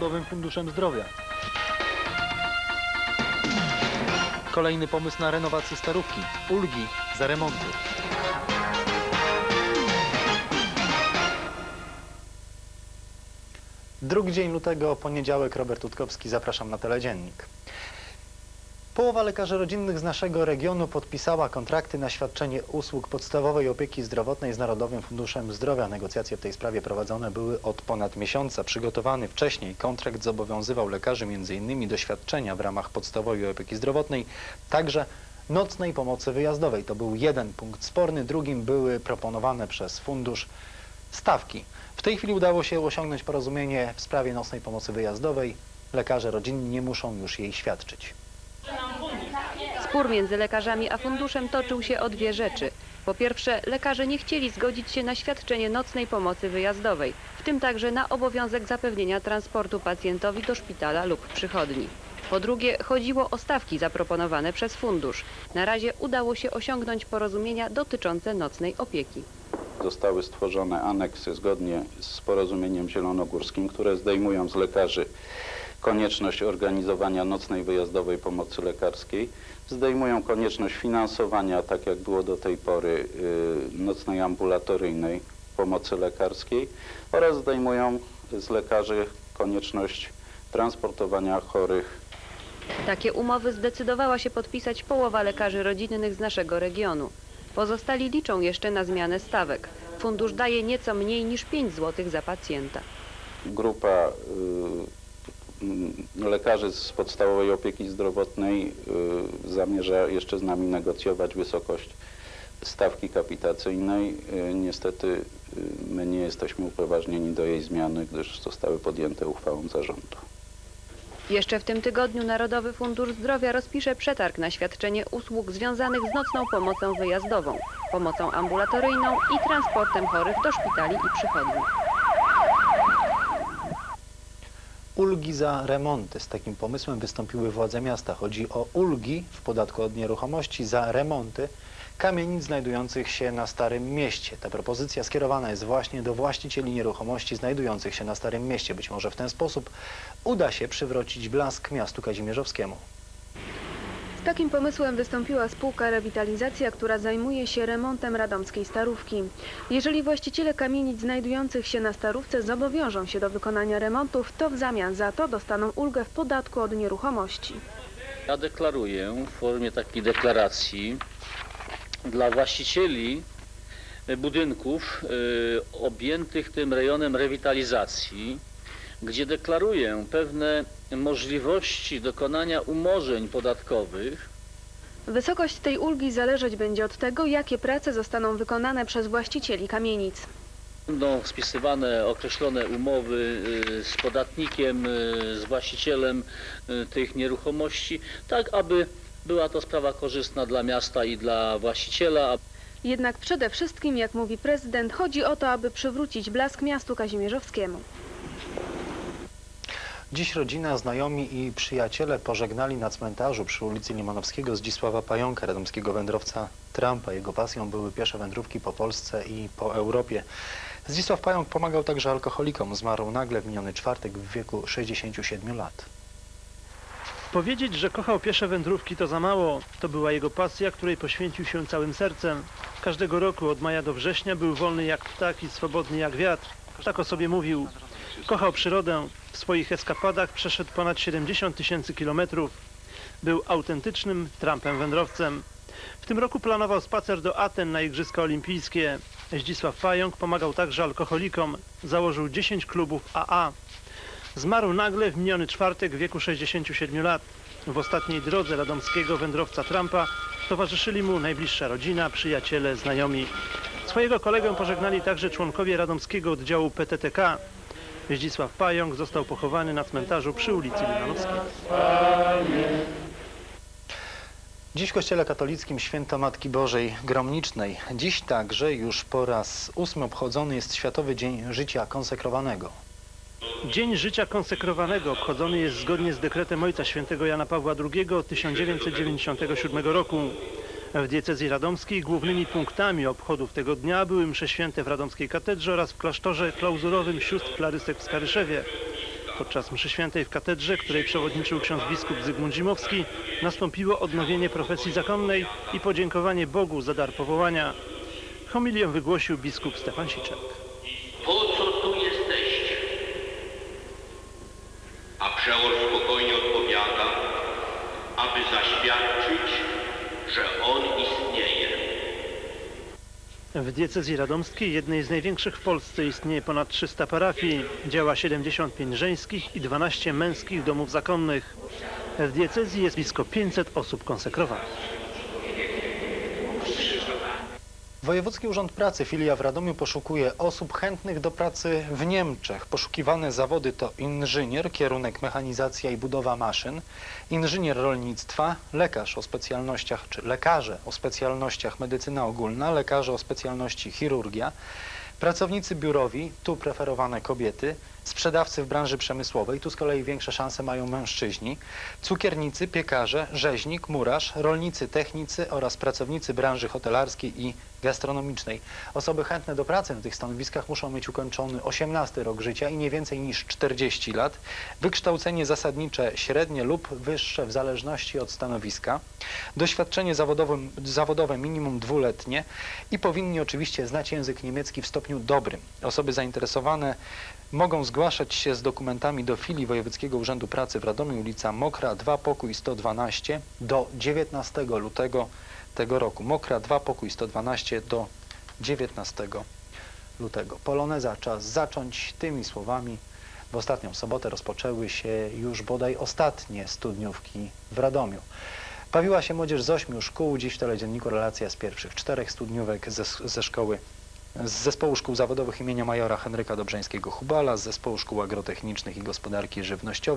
Narodowym Funduszem Zdrowia. Kolejny pomysł na renowację starówki. Ulgi za remonty. Drugi dzień lutego, poniedziałek, Robert Utkowski, zapraszam na teledziennik. Połowa lekarzy rodzinnych z naszego regionu podpisała kontrakty na świadczenie usług podstawowej opieki zdrowotnej z Narodowym Funduszem Zdrowia. Negocjacje w tej sprawie prowadzone były od ponad miesiąca. Przygotowany wcześniej kontrakt zobowiązywał lekarzy m.in. do świadczenia w ramach podstawowej opieki zdrowotnej, także nocnej pomocy wyjazdowej. To był jeden punkt sporny, drugim były proponowane przez fundusz stawki. W tej chwili udało się osiągnąć porozumienie w sprawie nocnej pomocy wyjazdowej. Lekarze rodzinni nie muszą już jej świadczyć. Spór między lekarzami a funduszem toczył się o dwie rzeczy. Po pierwsze, lekarze nie chcieli zgodzić się na świadczenie nocnej pomocy wyjazdowej, w tym także na obowiązek zapewnienia transportu pacjentowi do szpitala lub przychodni. Po drugie, chodziło o stawki zaproponowane przez fundusz. Na razie udało się osiągnąć porozumienia dotyczące nocnej opieki. Zostały stworzone aneksy zgodnie z porozumieniem zielonogórskim, które zdejmują z lekarzy konieczność organizowania nocnej wyjazdowej pomocy lekarskiej, zdejmują konieczność finansowania, tak jak było do tej pory, y, nocnej ambulatoryjnej pomocy lekarskiej oraz zdejmują z lekarzy konieczność transportowania chorych Takie umowy zdecydowała się podpisać połowa lekarzy rodzinnych z naszego regionu. Pozostali liczą jeszcze na zmianę stawek. Fundusz daje nieco mniej niż 5 zł za pacjenta. grupa y, y, lekarzy z podstawowej opieki zdrowotnej y, zamierza jeszcze z nami negocjować wysokość stawki kapitacyjnej. Y, Niestety y, my nie jesteśmy upoważnieni do jej zmiany, gdyż zostały podjęte uchwałą zarządu. Jeszcze w tym tygodniu Narodowy Fundusz Zdrowia rozpisze przetarg na świadczenie usług związanych z nocną pomocą wyjazdową, pomocą ambulatoryjną i transportem chorych do szpitali i przychodni. Ulgi za remonty. Z takim pomysłem wystąpiły władze miasta. Chodzi o ulgi w podatku od nieruchomości za remonty kamienic znajdujących się na Starym Mieście. Ta propozycja skierowana jest właśnie do właścicieli nieruchomości znajdujących się na Starym Mieście. Być może w ten sposób uda się przywrócić blask miastu Kazimierzowskiemu. Takim pomysłem wystąpiła spółka Rewitalizacja, która zajmuje się remontem radomskiej starówki. Jeżeli właściciele kamienic znajdujących się na starówce zobowiążą się do wykonania remontów, to w zamian za to dostaną ulgę w podatku od nieruchomości. Ja deklaruję w formie takiej deklaracji dla właścicieli budynków e, objętych tym rejonem rewitalizacji, gdzie deklaruję pewne możliwości dokonania umorzeń podatkowych Wysokość tej ulgi zależeć będzie od tego, jakie prace zostaną wykonane przez właścicieli kamienic. Będą spisywane określone umowy y, z podatnikiem, y, z właścicielem y, tych nieruchomości, tak aby była to sprawa korzystna dla miasta i dla właściciela, Jednak przede wszystkim, jak mówi prezydent, chodzi o to, aby przywrócić blask miastu Kazimierzowskiemu. Dziś rodzina, znajomi i przyjaciele pożegnali na cmentarzu przy ulicy Limanowskiego Zdzisława Pająka, radomskiego wędrowca Trumpa. Jego pasją były piesze wędrówki po Polsce i po Europie. Zdzisław Pająk pomagał także alkoholikom. Zmarł nagle w miniony czwartek w wieku 67 lat. Powiedzieć, że kochał piesze wędrówki to za mało. To była jego pasja, której poświęcił się całym sercem. Każdego roku od maja do września był wolny jak ptak i swobodny jak wiatr. Tak o sobie mówił. Kochał przyrodę. W swoich eskapadach przeszedł ponad 70 tysięcy kilometrów. Był autentycznym trampem wędrowcem. W tym roku planował spacer do Aten na Igrzyska Olimpijskie. Zdzisław Pająk pomagał także alkoholikom. Założył 10 klubów AA. Zmarł nagle w miniony czwartek w wieku 67 lat. W ostatniej drodze radomskiego wędrowca Trumpa towarzyszyli mu najbliższa rodzina, przyjaciele, znajomi. Swojego kolegę pożegnali także członkowie radomskiego oddziału PTTK. Zdzisław Pająk został pochowany na cmentarzu przy ulicy Limanowskiej. Dziś w Kościele Katolickim Święto Matki Bożej Gromnicznej. Dziś także już po raz ósmy obchodzony jest Światowy Dzień Życia Konsekrowanego. Dzień Życia Konsekrowanego obchodzony jest zgodnie z dekretem Ojca Świętego Jana Pawła II od 1997 roku. W diecezji radomskiej głównymi punktami obchodów tego dnia były msze święte w radomskiej katedrze oraz w klasztorze klauzurowym sióstr Klarysek w Skaryszewie. Podczas mszy świętej w katedrze, której przewodniczył ksiądz biskup Zygmunt Zimowski, nastąpiło odnowienie profesji zakonnej i podziękowanie Bogu za dar powołania. Homilię wygłosił biskup Stefan Siczek. Po co tu jesteście? A przeor spokojnie odpowiada, aby zaświadczyć, że on istnieje. W diecezji radomskiej, jednej z największych w Polsce, istnieje ponad 300 parafii. Działa 75 żeńskich i 12 męskich domów zakonnych. W diecezji jest blisko 500 osób konsekrowanych. Wojewódzki Urząd Pracy filia w Radomiu poszukuje osób chętnych do pracy w Niemczech. Poszukiwane zawody to inżynier, kierunek mechanizacja i budowa maszyn, inżynier rolnictwa, lekarz o specjalnościach, czy lekarze o specjalnościach medycyna ogólna, lekarze o specjalności chirurgia, pracownicy biurowi, tu preferowane kobiety, sprzedawcy w branży przemysłowej, tu z kolei większe szanse mają mężczyźni, cukiernicy, piekarze, rzeźnik, murarz, rolnicy, technicy oraz pracownicy branży hotelarskiej i gastronomicznej. Osoby chętne do pracy na tych stanowiskach muszą mieć ukończony 18 rok życia i nie więcej niż 40 lat, wykształcenie zasadnicze średnie lub wyższe w zależności od stanowiska, doświadczenie zawodowe, zawodowe minimum dwuletnie i powinni oczywiście znać język niemiecki w stopniu dobrym. Osoby zainteresowane mogą zgłaszać się z dokumentami do filii Wojewódzkiego Urzędu Pracy w Radomiu, ulica Mokra 2, pokój 112 do 19 lutego tego roku. Mokra 2, pokój 112 do 19 lutego. Poloneza czas zacząć tymi słowami. W ostatnią sobotę rozpoczęły się już bodaj ostatnie studniówki w Radomiu. Bawiła się młodzież z ośmiu szkół, dziś w teledzienniku relacja z pierwszych czterech studniówek ze, ze szkoły z Zespołu Szkół Zawodowych imienia majora Henryka Dobrzeńskiego-Hubala, z Zespołu Szkół Agrotechnicznych i Gospodarki Żywnościowej,